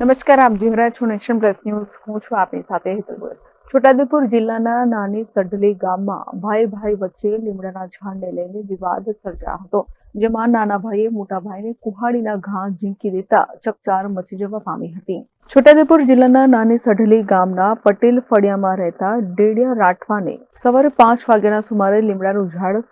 નમસ્કાર, આપ જોઈ રહ્યા છો નેશન પ્લસ ન્યૂઝ. હું છું આપની સાથે હેતલ ગોયલ છોટાઉદેપુર જિલ્લાના નાની સડલી ગામમાં ભાઈ ભાઈ વચ્ચે લીમડાના ઝાડને લઈને વિવાદ સર્જાયો હતો, જેમાં નાના ભાઈએ મોટા ભાઈને કુહાડીના ઘા ઝીંકી દેતા ચકચાર મચી જવા પામી હતી. છોટાઉદેપુર જિલ્લાના નાની સઢલી ગામના પટેલ ફળિયામાં રહેતા ડેડિયા રાઠવાને સવારે પાંચ વાગ્યાના સુમારે લીમડાનું ઝાડ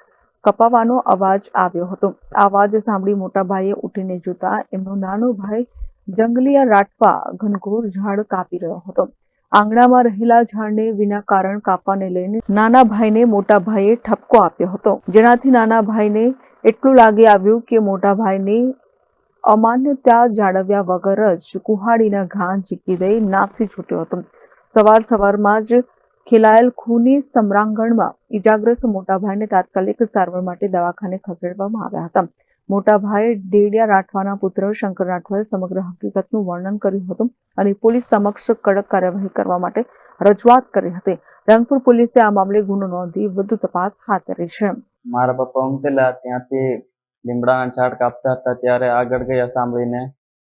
કપાવાનો અવાજ આવ્યો હતો. અવાજ સાંભળી મોટા ભાઈએ ઉઠીને જોતા એમનો નાનો ભાઈ જંગલિયા રાઠવા ઘનઘોર ઝાડ કાપી રહ્યો હતો. આંગણામાં રહેલા ઝાડને વિના કારણ કાપવાને લઈને નાના ભાઈને મોટા ભાઈએ ઠપકો આપ્યો હતો. જેનાથી નાના ભાઈને એટલું લાગી આવ્યું કે મોટા ભાઈને અમાન્યતા જાળવ્યા વગર જ કુહાડીના ઘા ચીકી દઈ નાસી છૂટ્યો હતો. સવાર સવારમાં જ ખેલાયેલ ખૂની સમરાંગણમાં ઇજાગ્રસ્ત મોટા ભાઈને તાત્કાલિક સારવાર માટે દવાખાને ખસેડવામાં આવ્યા હતા. મોટા ભાઈ ડેડિયા રાઠવાના પુત્ર શંકર રાઠવાએ સમગ્ર હકીકતનું વર્ણન કર્યું હતું અને પોલીસ સમક્ષ કડક કાર્યવાહી કરવા માટે રજૂઆત કરી હતી. રંગપુર પોલીસે આ મામલે ગુનો નોંધી વધુ તપાસ હાથ ધરી છે. મારા પપ્પા ઊંઘેલા ત્યાંથી લીમડાના ઝાડ કાપતા હતા ત્યારે આગળ ગયા સાંભળીને.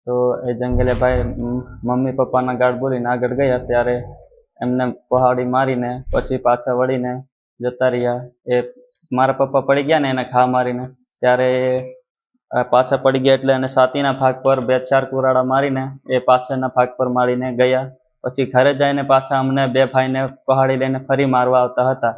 તો એ જંગલે ભાઈ મમ્મી પપ્પાના ગાળ બોલીને આગળ ગયા ત્યારે એમને પહાડી મારીને, પછી પાછા વળીને જતા રહ્યા. એ મારા પપ્પા પડી ગયા ને એને ખા મારીને. ત્યારે પાછા પડી ગયા એટલે એને છાતીના ભાગ પર બે ચાર કુરાડા મારીને એ પાછળના ભાગ પર મારીને ગયા. પછી ઘરે જઈને પાછા અમને બે ભાઈને પહાડી લઈને ફરી મારવા આવતા હતા.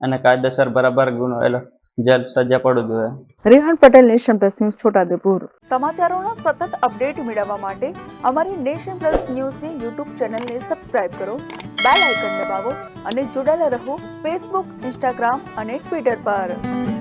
અને કાયદેસર બરાબર ગુનો એટલે જેલ સજા પડવું જોઈએ. Rehan Patel nation plus news Chhotaudepur. સમાચારોનો સતત અપડેટ મેળવવા માટે અમારી નેશન પ્લસ ન્યૂઝની યુટ્યુબ ચેનલને સબસ્ક્રાઇબ કરો બેલ આઇકન દબાવો અને જોડાયેલા રહો ફેસબુક ઇન્સ્ટાગ્રામ અને ટ્વિટર પર.